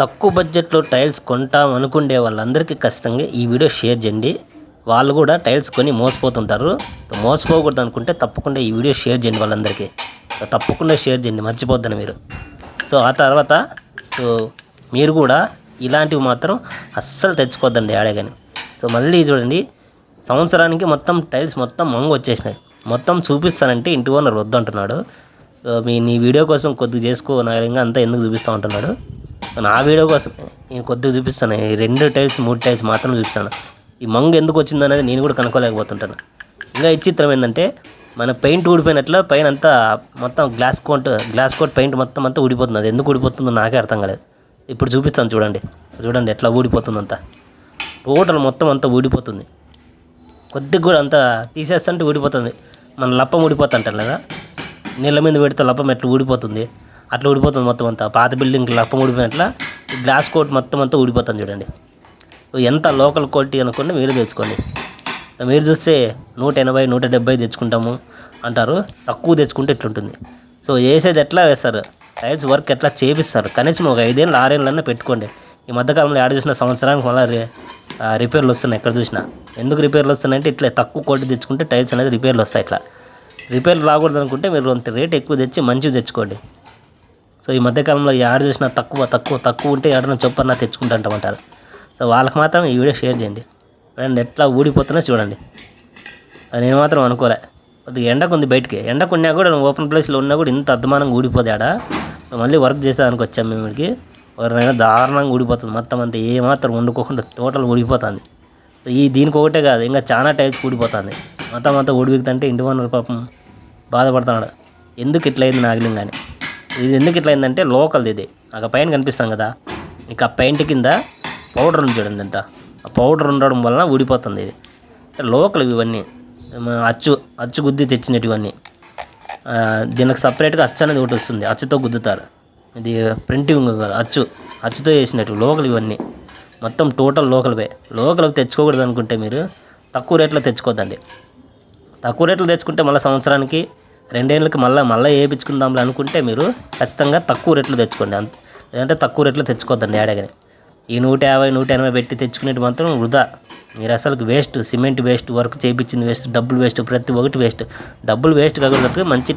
తక్కువ బడ్జెట్లో టైల్స్ కొంటాం అనుకునే వాళ్ళందరికీ ఖచ్చితంగా ఈ వీడియో షేర్ చేయండి. వాళ్ళు కూడా టైల్స్ కొని మోసపోతుంటారు. మోసపోకూడదు అనుకుంటే తప్పకుండా ఈ వీడియో షేర్ చేయండి వాళ్ళందరికీ. తప్పకుండా షేర్ చేయండి మర్చిపోద్దని మీరు. సో ఆ తర్వాత సో మీరు కూడా ఇలాంటివి మాత్రం అస్సలు తెచ్చుకోవద్దండి ఆడే కానీ సో మళ్ళీ చూడండి సంవత్సరానికి మొత్తం టైల్స్ మొత్తం మంగు వచ్చేసినాయి. మొత్తం చూపిస్తానంటే ఇంటి ఓనర్ వద్దంటున్నాడు. అంటున్నాడు మీ నీ వీడియో కోసం కొద్దిగా చేసుకో నగరంగా అంతా ఎందుకు చూపిస్తూ ఉంటున్నాడు. నా వీడియో కోసం నేను కొద్దిగా చూపిస్తాను. ఈ రెండు టైల్స్ మూడు టైల్స్ మాత్రం చూపిస్తాను. ఈ మంగు ఎందుకు వచ్చింది అనేది నేను కూడా కనుక్కోలేకపోతుంటాను. ఇంకా విచిత్రం ఏంటంటే మన పెయింట్ ఊడిపోయినట్లు పైన అంతా మొత్తం glass coat glass coat paint మొత్తం అంతా ఊడిపోతుంది. అది ఎందుకు ఊడిపోతుందో నాకే అర్థం కాలేదు. ఇప్పుడు చూపిస్తాను చూడండి. చూడండి ఎట్లా ఊడిపోతుంది అంతా. టోటల్ మొత్తం అంతా ఊడిపోతుంది. కొద్దిగా కూడా అంతా తీసేస్తుంటే ఊడిపోతుంది. మన లప్పం ఊడిపోతుంటాం కదా? నీళ్ళ మీద పెడితే లప్పం ఎట్లా ఊడిపోతుంది? అట్లా ఊడిపోతుంది మొత్తం అంతా. పాత బిల్డింగ్ లప్పం ఊడిపోయినట్ల గ్లాస్ కోట్ మొత్తం అంతా ఊడిపోతుంది చూడండి. ఎంత లోకల్ క్వాలిటీ అనుకోండి మీరు తెచ్చుకోండి మీరు చూస్తే నూట ఎనభై నూట డెబ్బై తెచ్చుకుంటాము అంటారు. తక్కువ తెచ్చుకుంటే ఇట్లుంటుంది. సో వేసేది ఎట్లా వేస్తారు? టైల్స్ వర్క్ ఎట్లా చేపిస్తారు? కనీసం ఒక ఐదేళ్ళు ఆరేళ్ళన్నా పెట్టుకోండి. ఈ మధ్యకాలంలో యాడ్ చూసిన సంవత్సరానికి మళ్ళీ రిపేర్లు వస్తున్నాయి ఎక్కడ చూసినా. ఎందుకు రిపేర్లు వస్తున్నాయంటే ఇట్లా తక్కువ క్వాలిటీ తెచ్చుకుంటే టైల్స్ అనేది రిపేర్లు వస్తాయి ఇట్లా. రిపేర్లు రాకూడదు అనుకుంటే మీరు అంత రేట్ ఎక్కువ తెచ్చి మంచివి తెచ్చుకోండి. సో ఈ మధ్యకాలంలో ఈ చూసినా తక్కువ తక్కువ తక్కువ ఉంటే ఎవరైనా చెప్పన్నా తెచ్చుకుంటా సో వాళ్ళకి మాత్రం ఈ వీడియో షేర్ చేయండి. ఫ్రెండ్ ఎట్లా ఊడిపోతున్నా చూడండి. అది నేను మాత్రం అనుకోలే. కొద్దిగా ఎండకు ఉంది బయటికి. ఎండకు ఉన్నా కూడా ఓపెన్ ప్లేస్లో ఉన్నా కూడా ఇంత అద్మానంగా ఊడిపోతే ఆడ మళ్ళీ వర్క్ చేసేదానికి వచ్చాం మేము ఇక్కడికి. ఎవరైనా దారుణంగా ఊడిపోతుంది. మొత్తం అంతా ఏమాత్రం వండుకోకుండా టోటల్ ఊడిపోతుంది. ఈ దీనికి ఒకటే కాదు ఇంకా చాలా టైల్స్ ఊడిపోతుంది. మొత్తం అంతా ఊడిపోతుంటే ఇంటి వనరు పాపం బాధపడుతున్నాడు ఎందుకు ఇట్లా అయింది నాగలింగ్ కానీ ఇది ఎందుకు ఇట్లా అయిందంటే లోకల్ది ఇది. నాకు పైన కనిపిస్తాం కదా. ఇక ఆ పెయింట్ కింద పౌడర్ ఉంది చూడండి అంత ఆ పౌడర్ ఉండడం వలన ఊడిపోతుంది ఇది. లోకల్ ఇవన్నీ. అచ్చు అచ్చు గుద్ది తెచ్చినటువన్నీ దీనికి సపరేట్గా అచ్చు అనేది ఒకటి వస్తుంది. అచ్చుతో గుద్దుతారు. ఇది ప్రింటింగ్ కాదు అచ్చు. అచ్చుతో చేసినట్టు లోకల్ ఇవన్నీ. మొత్తం టోటల్ లోకల్వే లోకల్కి తెచ్చుకోకూడదు అనుకుంటే మీరు తక్కువ రేట్లో తెచ్చుకోద్దండి. తక్కువ రేట్లు తెచ్చుకుంటే మళ్ళీ సంవత్సరానికి రెండేళ్ళకి మళ్ళీ మళ్ళీ వేయించుకుందాంలే అనుకుంటే మీరు ఖచ్చితంగా తక్కువ రేట్లు తెచ్చుకోండి. అంత లేదంటే తక్కువ రేట్లో తెచ్చుకోవద్దండి ఏడాగని ఈ నూట యాభై నూట ఎనభై పెట్టి తెచ్చుకునేది మాత్రం వృధా. మీరు అసలు వేస్ట్ సిమెంట్ వేస్ట్ వర్క్ చేయించింది వేస్ట్ డబ్బులు వేస్ట్ ప్రతి ఒక్కటి వేస్ట్. డబ్బులు వేస్ట్ కాకుండా మంచి